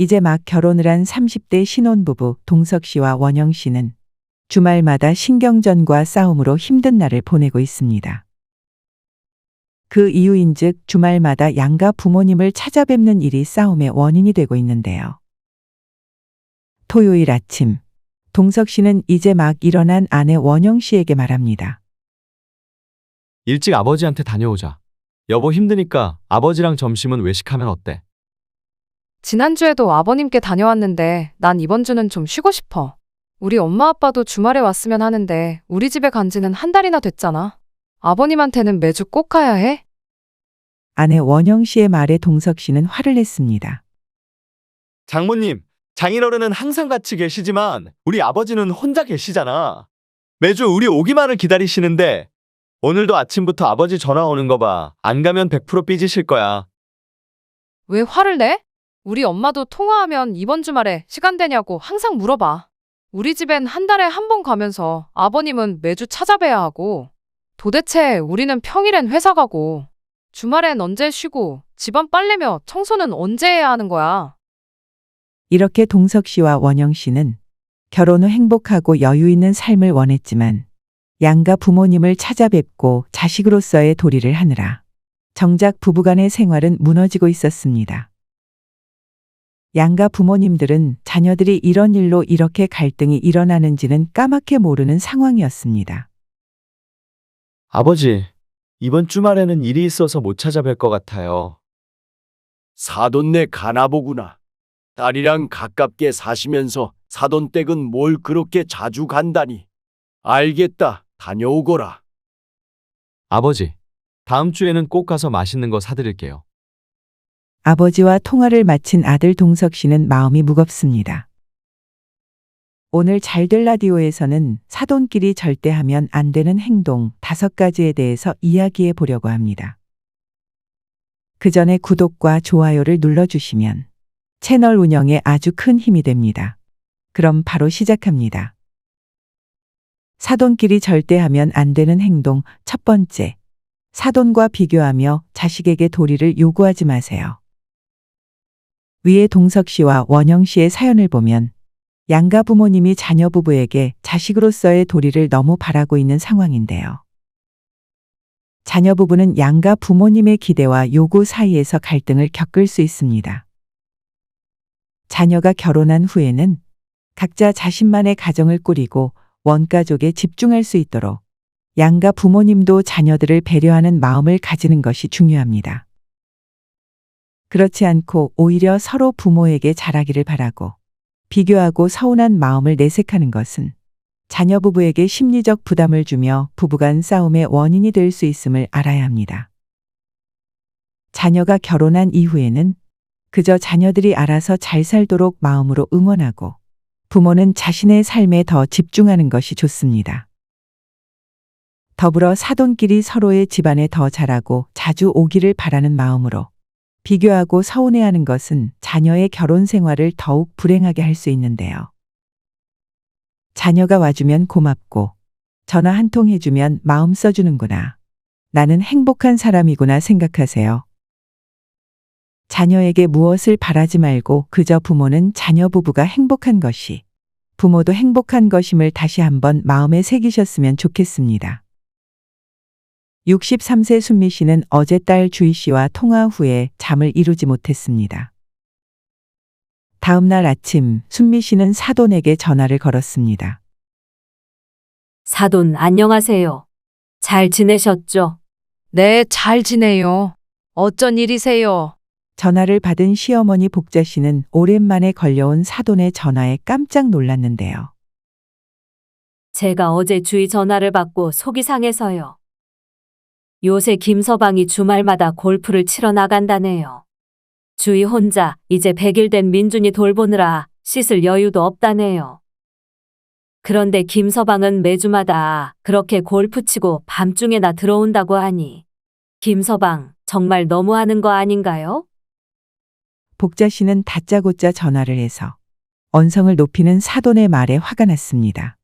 이제 막 결혼을 한 30대 신혼부부 동석 씨와 원영 씨는 주말마다 신경전과 싸움으로 힘든 날을 보내고 있습니다. 그 이유인즉 주말마다 양가 부모님을 찾아뵙는 일이 싸움의 원인이 되고 있는데요. 토요일 아침, 동석 씨는 이제 막 일어난 아내 원영 씨에게 말합니다. 일찍 아버지한테 다녀오자. 여보 힘드니까 아버지랑 점심은 외식하면 어때? 지난주에도 아버님께 다녀왔는데 난 이번 주는 좀 쉬고 싶어. 우리 엄마 아빠도 주말에 왔으면 하는데 우리 집에 간 지는 한 달이나 됐잖아. 아버님한테는 매주 꼭 가야 해? 아내 원영 씨의 말에 동석 씨는 화를 냈습니다. 장모님, 장인어른은 항상 같이 계시지만 우리 아버지는 혼자 계시잖아. 매주 우리 오기만을 기다리시는데 오늘도 아침부터 아버지 전화 오는 거 봐. 안 가면 100% 삐지실 거야. 왜 화를 내? 우리 엄마도 통화하면 이번 주말에 시간 되냐고 항상 물어봐. 우리 집엔 한 달에 한 번 가면서 아버님은 매주 찾아뵈야 하고 도대체 우리는 평일엔 회사 가고 주말엔 언제 쉬고 집안 빨래며 청소는 언제 해야 하는 거야? 이렇게 동석 씨와 원영 씨는 결혼 후 행복하고 여유 있는 삶을 원했지만 양가 부모님을 찾아뵙고 자식으로서의 도리를 하느라 정작 부부간의 생활은 무너지고 있었습니다. 양가 부모님들은 자녀들이 이런 일로 이렇게 갈등이 일어나는지는 까맣게 모르는 상황이었습니다. 아버지, 이번 주말에는 일이 있어서 못 찾아뵐 것 같아요. 사돈네 가나보구나. 딸이랑 가깝게 사시면서 사돈댁은 뭘 그렇게 자주 간다니. 알겠다. 다녀오거라. 아버지, 다음 주에는 꼭 가서 맛있는 거 사드릴게요. 아버지와 통화를 마친 아들 동석 씨는 마음이 무겁습니다. 오늘 잘될 라디오에서는 사돈끼리 절대 하면 안 되는 행동 다섯 가지에 대해서 이야기해 보려고 합니다. 그 전에 구독과 좋아요를 눌러주시면 채널 운영에 아주 큰 힘이 됩니다. 그럼 바로 시작합니다. 사돈끼리 절대 하면 안 되는 행동 첫 번째. 사돈과 비교하며 자식에게 도리를 요구하지 마세요. 위에 동석 씨와 원영 씨의 사연을 보면 양가 부모님이 자녀 부부에게 자식으로서의 도리를 너무 바라고 있는 상황인데요. 자녀 부부는 양가 부모님의 기대와 요구 사이에서 갈등을 겪을 수 있습니다. 자녀가 결혼한 후에는 각자 자신만의 가정을 꾸리고 원가족에 집중할 수 있도록 양가 부모님도 자녀들을 배려하는 마음을 가지는 것이 중요합니다. 그렇지 않고 오히려 서로 부모에게 잘하기를 바라고 비교하고 서운한 마음을 내색하는 것은 자녀 부부에게 심리적 부담을 주며 부부간 싸움의 원인이 될 수 있음을 알아야 합니다. 자녀가 결혼한 이후에는 그저 자녀들이 알아서 잘 살도록 마음으로 응원하고 부모는 자신의 삶에 더 집중하는 것이 좋습니다. 더불어 사돈끼리 서로의 집안에 더 잘하고 자주 오기를 바라는 마음으로 비교하고 서운해하는 것은 자녀의 결혼 생활을 더욱 불행하게 할 수 있는데요. 자녀가 와주면 고맙고 전화 한 통 해주면 마음 써주는구나. 나는 행복한 사람이구나 생각하세요. 자녀에게 무엇을 바라지 말고 그저 부모는 자녀 부부가 행복한 것이 부모도 행복한 것임을 다시 한번 마음에 새기셨으면 좋겠습니다. 63세 순미 씨는 어제 딸 주희 씨와 통화 후에 잠을 이루지 못했습니다. 다음 날 아침 순미 씨는 사돈에게 전화를 걸었습니다. 사돈 안녕하세요. 잘 지내셨죠? 네, 잘 지내요. 어쩐 일이세요? 전화를 받은 시어머니 복자 씨는 오랜만에 걸려온 사돈의 전화에 깜짝 놀랐는데요. 제가 어제 주희 전화를 받고 속이 상해서요. 요새 김서방이 주말마다 골프를 치러 나간다네요. 주희 혼자 이제 100일 된 민준이 돌보느라 씻을 여유도 없다네요. 그런데 김서방은 매주마다 그렇게 골프 치고 밤중에나 들어온다고 하니 김서방 정말 너무하는 거 아닌가요? 복자 씨는 다짜고짜 전화를 해서 언성을 높이는 사돈의 말에 화가 났습니다.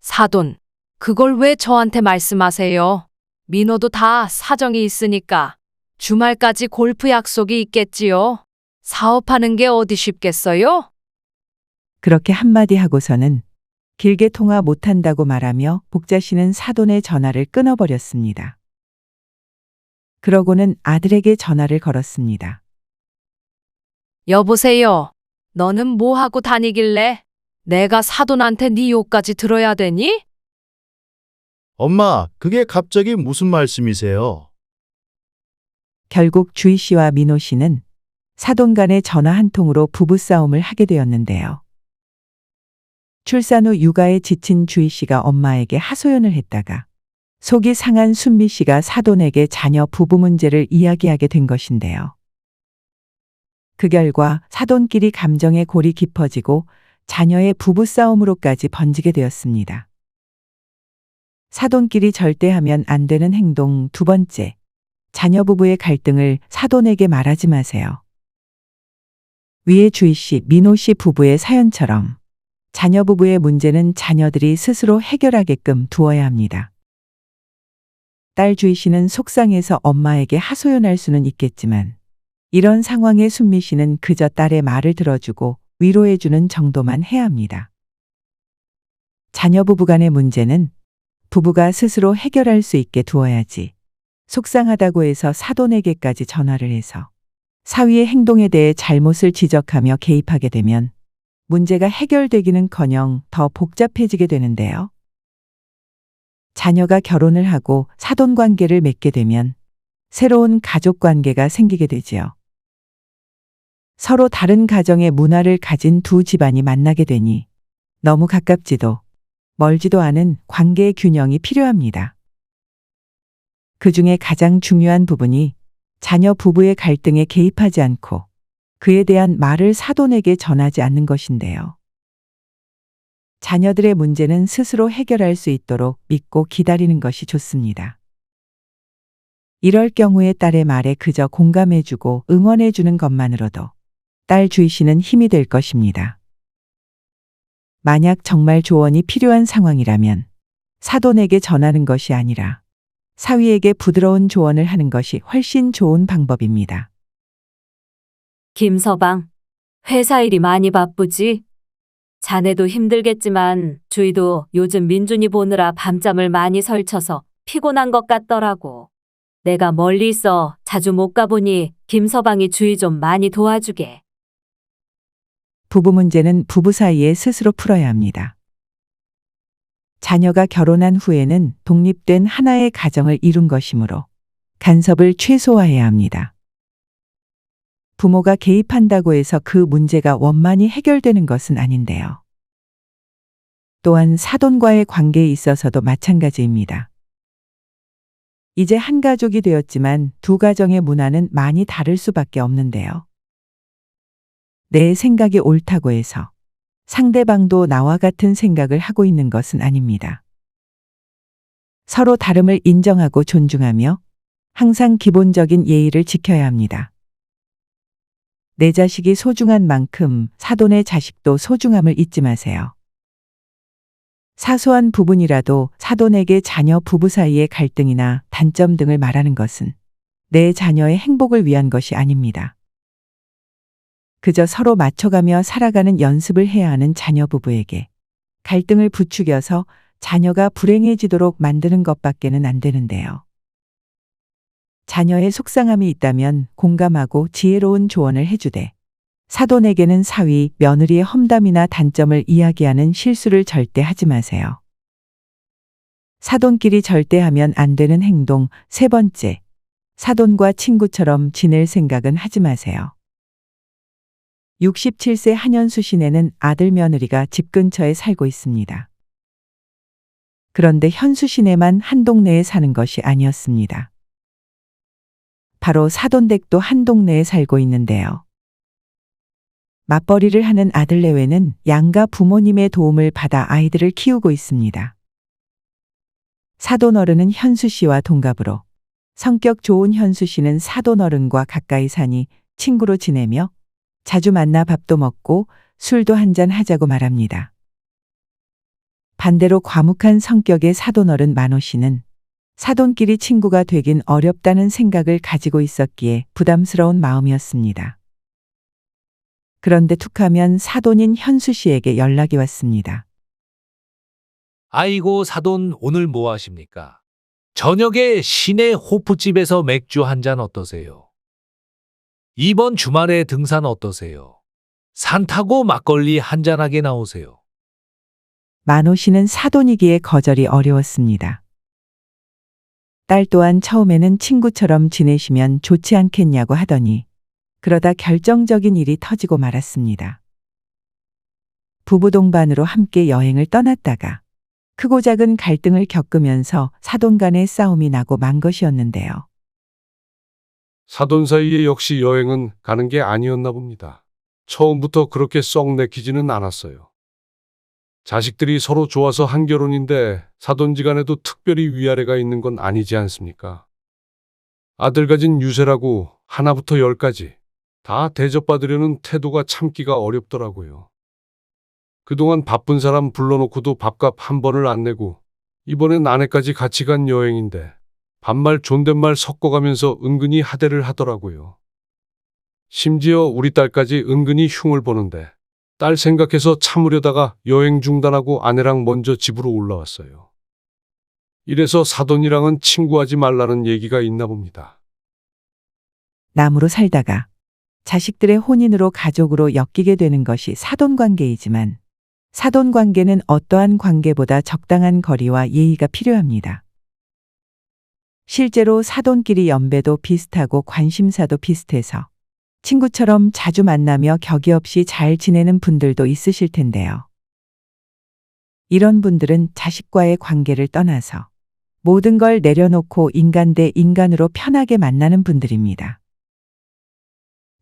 사돈, 그걸 왜 저한테 말씀하세요? 민호도 다 사정이 있으니까 주말까지 골프 약속이 있겠지요. 사업하는 게 어디 쉽겠어요? 그렇게 한마디 하고서는 길게 통화 못한다고 말하며 복자 씨는 사돈의 전화를 끊어버렸습니다. 그러고는 아들에게 전화를 걸었습니다. 여보세요. 너는 뭐 하고 다니길래? 내가 사돈한테 네 욕까지 들어야 되니? 엄마, 그게 갑자기 무슨 말씀이세요? 결국 주희 씨와 민호 씨는 사돈 간의 전화 한 통으로 부부싸움을 하게 되었는데요. 출산 후 육아에 지친 주희 씨가 엄마에게 하소연을 했다가 속이 상한 순미 씨가 사돈에게 자녀 부부 문제를 이야기하게 된 것인데요. 그 결과 사돈끼리 감정의 골이 깊어지고 자녀의 부부싸움으로까지 번지게 되었습니다. 사돈끼리 절대 하면 안 되는 행동 두 번째. 자녀 부부의 갈등을 사돈에게 말하지 마세요. 위에 주희 씨, 민호 씨 부부의 사연처럼 자녀 부부의 문제는 자녀들이 스스로 해결하게끔 두어야 합니다. 딸 주희 씨는 속상해서 엄마에게 하소연할 수는 있겠지만 이런 상황에 순미 씨는 그저 딸의 말을 들어주고 위로해주는 정도만 해야 합니다. 자녀 부부 간의 문제는 부부가 스스로 해결할 수 있게 두어야지. 속상하다고 해서 사돈에게까지 전화를 해서 사위의 행동에 대해 잘못을 지적하며 개입하게 되면 문제가 해결되기는 커녕 더 복잡해지게 되는데요. 자녀가 결혼을 하고 사돈 관계를 맺게 되면 새로운 가족 관계가 생기게 되지요. 서로 다른 가정의 문화를 가진 두 집안이 만나게 되니 너무 가깝지도 멀지도 않은 관계의 균형이 필요합니다. 그 중에 가장 중요한 부분이 자녀 부부의 갈등에 개입하지 않고 그에 대한 말을 사돈에게 전하지 않는 것인데요. 자녀들의 문제는 스스로 해결할 수 있도록 믿고 기다리는 것이 좋습니다. 이럴 경우에 딸의 말에 그저 공감해주고 응원해주는 것만으로도 딸 주희 씨는 힘이 될 것입니다. 만약 정말 조언이 필요한 상황이라면 사돈에게 전하는 것이 아니라 사위에게 부드러운 조언을 하는 것이 훨씬 좋은 방법입니다. 김서방, 회사 일이 많이 바쁘지? 자네도 힘들겠지만 주희도 요즘 민준이 보느라 밤잠을 많이 설쳐서 피곤한 것 같더라고. 내가 멀리 있어 자주 못 가보니 김서방이 주희 좀 많이 도와주게. 부부 문제는 부부 사이에 스스로 풀어야 합니다. 자녀가 결혼한 후에는 독립된 하나의 가정을 이룬 것이므로 간섭을 최소화해야 합니다. 부모가 개입한다고 해서 그 문제가 원만히 해결되는 것은 아닌데요. 또한 사돈과의 관계에 있어서도 마찬가지입니다. 이제 한 가족이 되었지만 두 가정의 문화는 많이 다를 수밖에 없는데요. 내 생각이 옳다고 해서 상대방도 나와 같은 생각을 하고 있는 것은 아닙니다. 서로 다름을 인정하고 존중하며 항상 기본적인 예의를 지켜야 합니다. 내 자식이 소중한 만큼 사돈의 자식도 소중함을 잊지 마세요. 사소한 부분이라도 사돈에게 자녀 부부 사이의 갈등이나 단점 등을 말하는 것은 내 자녀의 행복을 위한 것이 아닙니다. 그저 서로 맞춰가며 살아가는 연습을 해야 하는 자녀 부부에게 갈등을 부추겨서 자녀가 불행해지도록 만드는 것밖에는 안 되는데요. 자녀의 속상함이 있다면 공감하고 지혜로운 조언을 해주되 사돈에게는 사위, 며느리의 험담이나 단점을 이야기하는 실수를 절대 하지 마세요. 사돈끼리 절대 하면 안 되는 행동 세 번째. 사돈과 친구처럼 지낼 생각은 하지 마세요. 67세 한현수 씨네는 아들 며느리가 집 근처에 살고 있습니다. 그런데 현수 씨네만 한 동네에 사는 것이 아니었습니다. 바로 사돈댁도 한 동네에 살고 있는데요. 맞벌이를 하는 아들 내외는 양가 부모님의 도움을 받아 아이들을 키우고 있습니다. 사돈 어른은 현수 씨와 동갑으로 성격 좋은 현수 씨는 사돈 어른과 가까이 사니 친구로 지내며 자주 만나 밥도 먹고 술도 한잔 하자고 말합니다. 반대로 과묵한 성격의 사돈어른 만호 씨는 사돈끼리 친구가 되긴 어렵다는 생각을 가지고 있었기에 부담스러운 마음이었습니다. 그런데 툭하면 사돈인 현수 씨에게 연락이 왔습니다. 아이고 사돈 오늘 뭐 하십니까? 저녁에 시내 호프집에서 맥주 한 잔 어떠세요? 이번 주말에 등산 어떠세요? 산 타고 막걸리 한 잔하게 나오세요. 만호 씨는 사돈이기에 거절이 어려웠습니다. 딸 또한 처음에는 친구처럼 지내시면 좋지 않겠냐고 하더니 그러다 결정적인 일이 터지고 말았습니다. 부부 동반으로 함께 여행을 떠났다가 크고 작은 갈등을 겪으면서 사돈 간의 싸움이 나고 만 것이었는데요. 사돈 사이에 역시 여행은 가는 게 아니었나 봅니다. 처음부터 그렇게 썩 내키지는 않았어요. 자식들이 서로 좋아서 한 결혼인데 사돈지간에도 특별히 위아래가 있는 건 아니지 않습니까? 아들 가진 유세라고 하나부터 열까지 다 대접받으려는 태도가 참기가 어렵더라고요. 그동안 바쁜 사람 불러놓고도 밥값 한 번을 안 내고 이번엔 아내까지 같이 간 여행인데 반말 존댓말 섞어가면서 은근히 하대를 하더라고요. 심지어 우리 딸까지 은근히 흉을 보는데 딸 생각해서 참으려다가 여행 중단하고 아내랑 먼저 집으로 올라왔어요. 이래서 사돈이랑은 친구하지 말라는 얘기가 있나 봅니다. 남으로 살다가 자식들의 혼인으로 가족으로 엮이게 되는 것이 사돈 관계이지만 사돈 관계는 어떠한 관계보다 적당한 거리와 예의가 필요합니다. 실제로 사돈끼리 연배도 비슷하고 관심사도 비슷해서 친구처럼 자주 만나며 격이 없이 잘 지내는 분들도 있으실 텐데요. 이런 분들은 자식과의 관계를 떠나서 모든 걸 내려놓고 인간 대 인간으로 편하게 만나는 분들입니다.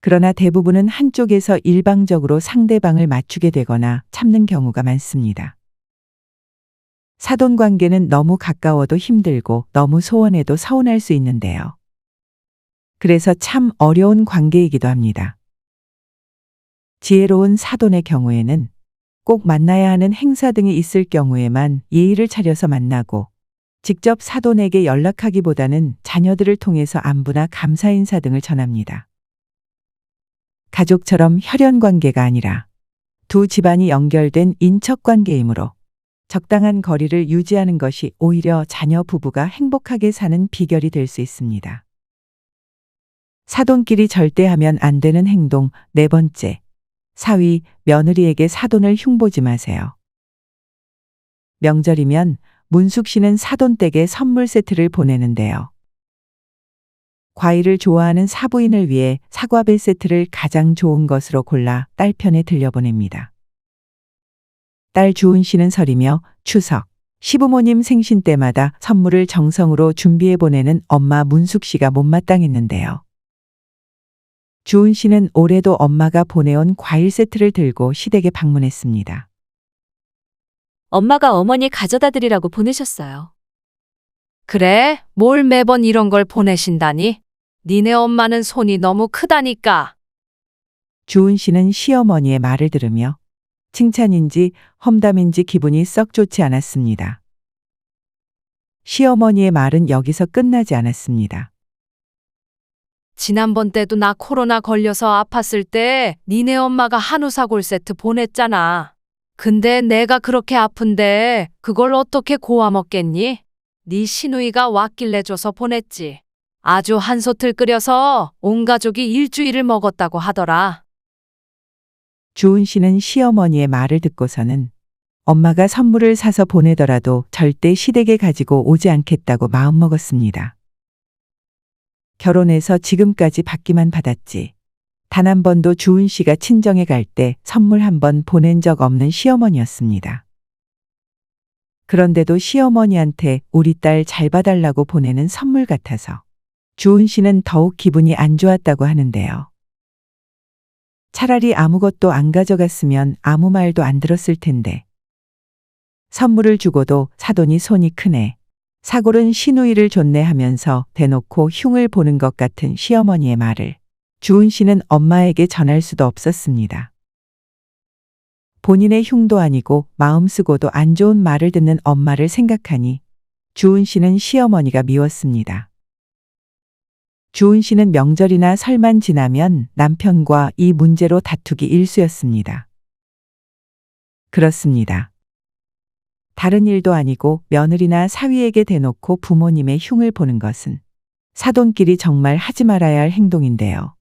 그러나 대부분은 한쪽에서 일방적으로 상대방을 맞추게 되거나 참는 경우가 많습니다. 사돈 관계는 너무 가까워도 힘들고 너무 소원해도 서운할 수 있는데요. 그래서 참 어려운 관계이기도 합니다. 지혜로운 사돈의 경우에는 꼭 만나야 하는 행사 등이 있을 경우에만 예의를 차려서 만나고 직접 사돈에게 연락하기보다는 자녀들을 통해서 안부나 감사 인사 등을 전합니다. 가족처럼 혈연 관계가 아니라 두 집안이 연결된 인척 관계이므로 적당한 거리를 유지하는 것이 오히려 자녀 부부가 행복하게 사는 비결이 될 수 있습니다. 사돈끼리 절대 하면 안 되는 행동 네 번째. 사위, 며느리에게 사돈을 흉보지 마세요. 명절이면 문숙 씨는 사돈 댁에 선물 세트를 보내는데요. 과일을 좋아하는 사부인을 위해 사과배 세트를 가장 좋은 것으로 골라 딸 편에 들려보냅니다. 딸 주은 씨는 설이며 추석, 시부모님 생신 때마다 선물을 정성으로 준비해 보내는 엄마 문숙 씨가 못마땅했는데요. 주은 씨는 올해도 엄마가 보내온 과일 세트를 들고 시댁에 방문했습니다. 엄마가 어머니 가져다 드리라고 보내셨어요. 그래? 뭘 매번 이런 걸 보내신다니? 니네 엄마는 손이 너무 크다니까. 주은 씨는 시어머니의 말을 들으며 칭찬인지 험담인지 기분이 썩 좋지 않았습니다. 시어머니의 말은 여기서 끝나지 않았습니다. 지난번 때도 나 코로나 걸려서 아팠을 때 니네 엄마가 한우 사골 세트 보냈잖아. 근데 내가 그렇게 아픈데 그걸 어떻게 고아 먹겠니? 네 시누이가 왔길래 줘서 보냈지. 아주 한솥을 끓여서 온 가족이 일주일을 먹었다고 하더라. 주은 씨는 시어머니의 말을 듣고서는 엄마가 선물을 사서 보내더라도 절대 시댁에 가지고 오지 않겠다고 마음먹었습니다. 결혼해서 지금까지 받기만 받았지. 단 한 번도 주은 씨가 친정에 갈 때 선물 한 번 보낸 적 없는 시어머니였습니다. 그런데도 시어머니한테 우리 딸 잘 봐달라고 보내는 선물 같아서 주은 씨는 더욱 기분이 안 좋았다고 하는데요. 차라리 아무것도 안 가져갔으면 아무 말도 안 들었을 텐데. 선물을 주고도 사돈이 손이 크네. 사골은 시누이를 좋네 하면서 대놓고 흉을 보는 것 같은 시어머니의 말을 주은 씨는 엄마에게 전할 수도 없었습니다. 본인의 흉도 아니고 마음 쓰고도 안 좋은 말을 듣는 엄마를 생각하니 주은 씨는 시어머니가 미웠습니다. 주은 씨는 명절이나 설만 지나면 남편과 이 문제로 다투기 일쑤였습니다. 그렇습니다. 다른 일도 아니고 며느리나 사위에게 대놓고 부모님의 흉을 보는 것은 사돈끼리 정말 하지 말아야 할 행동인데요.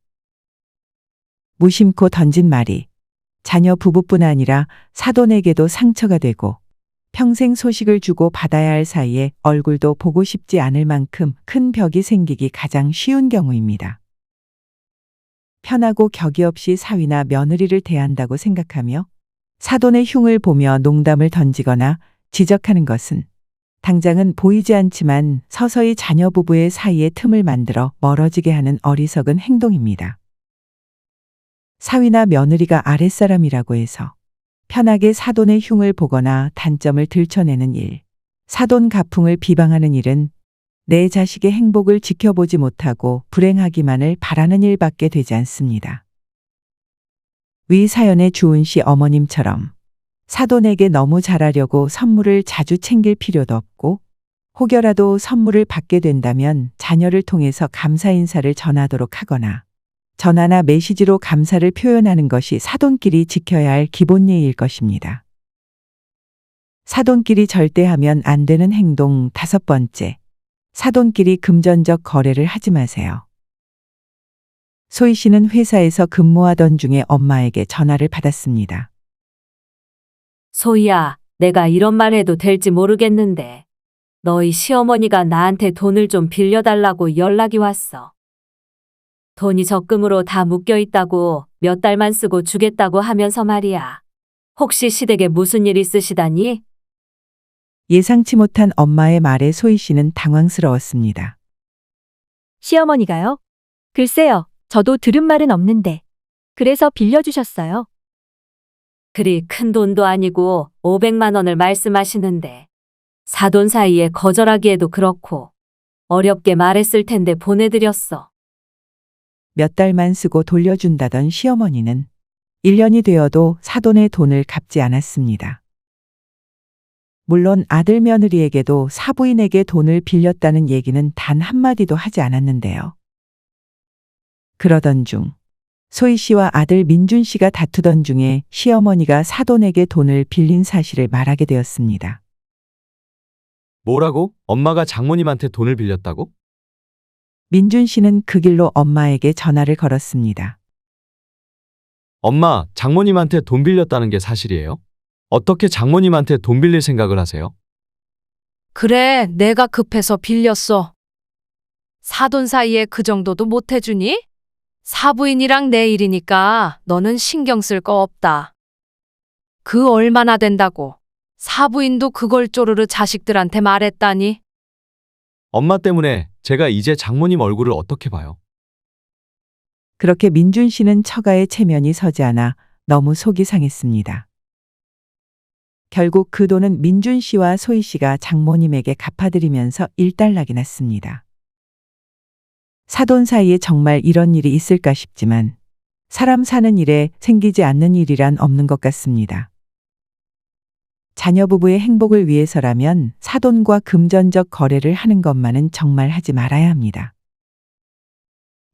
무심코 던진 말이 자녀 부부뿐 아니라 사돈에게도 상처가 되고 평생 소식을 주고 받아야 할 사이에 얼굴도 보고 싶지 않을 만큼 큰 벽이 생기기 가장 쉬운 경우입니다. 편하고 격이 없이 사위나 며느리를 대한다고 생각하며 사돈의 흉을 보며 농담을 던지거나 지적하는 것은 당장은 보이지 않지만 서서히 자녀 부부의 사이에 틈을 만들어 멀어지게 하는 어리석은 행동입니다. 사위나 며느리가 아랫사람이라고 해서 편하게 사돈의 흉을 보거나 단점을 들춰내는 일, 사돈 가풍을 비방하는 일은 내 자식의 행복을 지켜보지 못하고 불행하기만을 바라는 일밖에 되지 않습니다. 위 사연의 주은 씨 어머님처럼 사돈에게 너무 잘하려고 선물을 자주 챙길 필요도 없고 혹여라도 선물을 받게 된다면 자녀를 통해서 감사 인사를 전하도록 하거나 전화나 메시지로 감사를 표현하는 것이 사돈끼리 지켜야 할 기본 예의일 것입니다. 사돈끼리 절대 하면 안 되는 행동 다섯 번째. 사돈끼리 금전적 거래를 하지 마세요. 소희 씨는 회사에서 근무하던 중에 엄마에게 전화를 받았습니다. 소희야, 내가 이런 말 해도 될지 모르겠는데. 너희 시어머니가 나한테 돈을 좀 빌려달라고 연락이 왔어. 돈이 적금으로 다 묶여 있다고 몇 달만 쓰고 주겠다고 하면서 말이야. 혹시 시댁에 무슨 일 있으시다니? 예상치 못한 엄마의 말에 소희 씨는 당황스러웠습니다. 시어머니가요? 글쎄요, 저도 들은 말은 없는데. 그래서 빌려주셨어요. 그리 큰 돈도 아니고 500만 원을 말씀하시는데 사돈 사이에 거절하기에도 그렇고 어렵게 말했을 텐데 보내드렸어. 몇 달만 쓰고 돌려준다던 시어머니는 1년이 되어도 사돈의 돈을 갚지 않았습니다. 물론 아들 며느리에게도 사부인에게 돈을 빌렸다는 얘기는 단 한마디도 하지 않았는데요. 그러던 중 소희 씨와 아들 민준 씨가 다투던 중에 시어머니가 사돈에게 돈을 빌린 사실을 말하게 되었습니다. 뭐라고? 엄마가 장모님한테 돈을 빌렸다고? 민준 씨는 그 길로 엄마에게 전화를 걸었습니다. 엄마, 장모님한테 돈 빌렸다는 게 사실이에요? 어떻게 장모님한테 돈 빌릴 생각을 하세요? 그래, 내가 급해서 빌렸어. 사돈 사이에 그 정도도 못 해주니? 사부인이랑 내 일이니까 너는 신경 쓸 거 없다. 그 얼마나 된다고. 사부인도 그걸 쪼르르 자식들한테 말했다니. 엄마 때문에 제가 이제 장모님 얼굴을 어떻게 봐요? 그렇게 민준 씨는 처가의 체면이 서지 않아 너무 속이 상했습니다. 결국 그 돈은 민준 씨와 소희 씨가 장모님에게 갚아드리면서 일단락이 났습니다. 사돈 사이에 정말 이런 일이 있을까 싶지만 사람 사는 일에 생기지 않는 일이란 없는 것 같습니다. 자녀 부부의 행복을 위해서라면 사돈과 금전적 거래를 하는 것만은 정말 하지 말아야 합니다.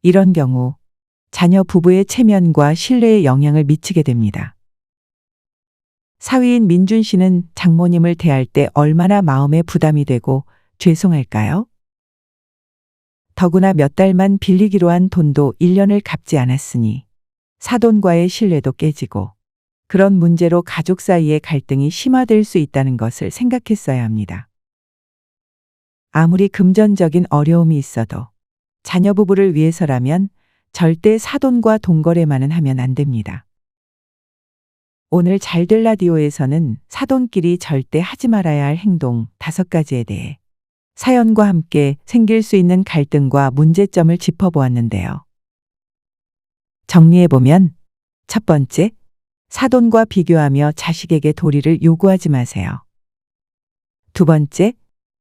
이런 경우 자녀 부부의 체면과 신뢰에 영향을 미치게 됩니다. 사위인 민준 씨는 장모님을 대할 때 얼마나 마음에 부담이 되고 죄송할까요? 더구나 몇 달만 빌리기로 한 돈도 1년을 갚지 않았으니 사돈과의 신뢰도 깨지고 그런 문제로 가족 사이의 갈등이 심화될 수 있다는 것을 생각했어야 합니다. 아무리 금전적인 어려움이 있어도 자녀 부부를 위해서라면 절대 사돈과 동거래만은 하면 안 됩니다. 오늘 잘될 라디오에서는 사돈끼리 절대 하지 말아야 할 행동 다섯 가지에 대해 사연과 함께 생길 수 있는 갈등과 문제점을 짚어보았는데요. 정리해보면 첫 번째, 사돈과 비교하며 자식에게 도리를 요구하지 마세요. 두 번째,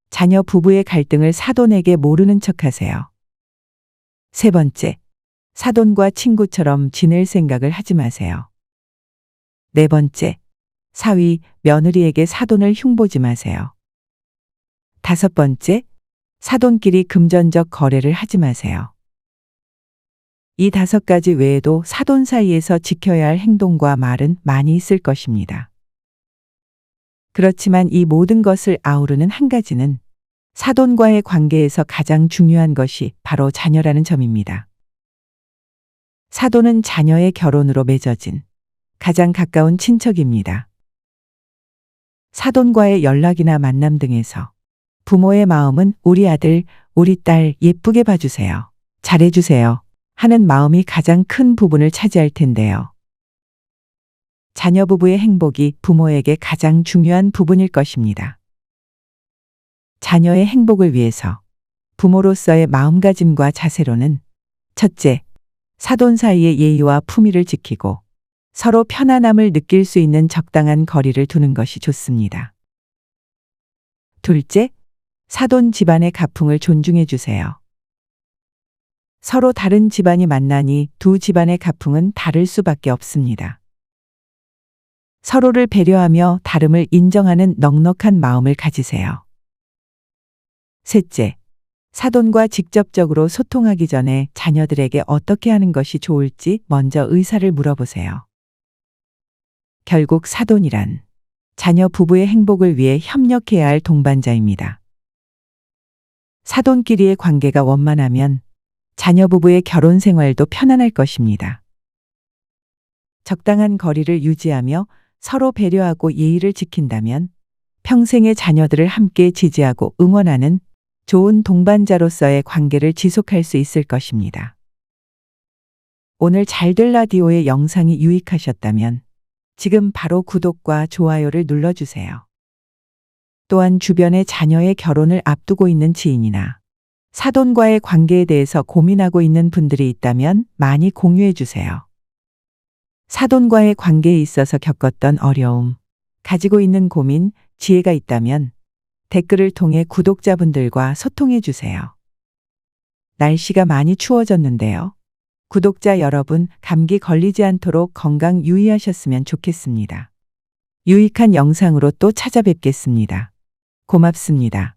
자녀 부부의 갈등을 사돈에게 모르는 척 하세요. 세 번째, 사돈과 친구처럼 지낼 생각을 하지 마세요. 네 번째, 사위, 며느리에게 사돈을 흉보지 마세요. 다섯 번째, 사돈끼리 금전적 거래를 하지 마세요. 이 다섯 가지 외에도 사돈 사이에서 지켜야 할 행동과 말은 많이 있을 것입니다. 그렇지만 이 모든 것을 아우르는 한 가지는 사돈과의 관계에서 가장 중요한 것이 바로 자녀라는 점입니다. 사돈은 자녀의 결혼으로 맺어진 가장 가까운 친척입니다. 사돈과의 연락이나 만남 등에서 부모의 마음은 우리 아들, 우리 딸 예쁘게 봐주세요. 잘해주세요. 하는 마음이 가장 큰 부분을 차지할 텐데요. 자녀 부부의 행복이 부모에게 가장 중요한 부분일 것입니다. 자녀의 행복을 위해서 부모로서의 마음가짐과 자세로는 첫째, 사돈 사이의 예의와 품위를 지키고 서로 편안함을 느낄 수 있는 적당한 거리를 두는 것이 좋습니다. 둘째, 사돈 집안의 가풍을 존중해 주세요. 서로 다른 집안이 만나니 두 집안의 가풍은 다를 수밖에 없습니다. 서로를 배려하며 다름을 인정하는 넉넉한 마음을 가지세요. 셋째, 사돈과 직접적으로 소통하기 전에 자녀들에게 어떻게 하는 것이 좋을지 먼저 의사를 물어보세요. 결국 사돈이란 자녀 부부의 행복을 위해 협력해야 할 동반자입니다. 사돈끼리의 관계가 원만하면 자녀 부부의 결혼 생활도 편안할 것입니다. 적당한 거리를 유지하며 서로 배려하고 예의를 지킨다면 평생의 자녀들을 함께 지지하고 응원하는 좋은 동반자로서의 관계를 지속할 수 있을 것입니다. 오늘 잘될 라디오의 영상이 유익하셨다면 지금 바로 구독과 좋아요를 눌러주세요. 또한 주변의 자녀의 결혼을 앞두고 있는 지인이나 사돈과의 관계에 대해서 고민하고 있는 분들이 있다면 많이 공유해 주세요. 사돈과의 관계에 있어서 겪었던 어려움, 가지고 있는 고민, 지혜가 있다면 댓글을 통해 구독자분들과 소통해 주세요. 날씨가 많이 추워졌는데요. 구독자 여러분, 감기 걸리지 않도록 건강 유의하셨으면 좋겠습니다. 유익한 영상으로 또 찾아뵙겠습니다. 고맙습니다.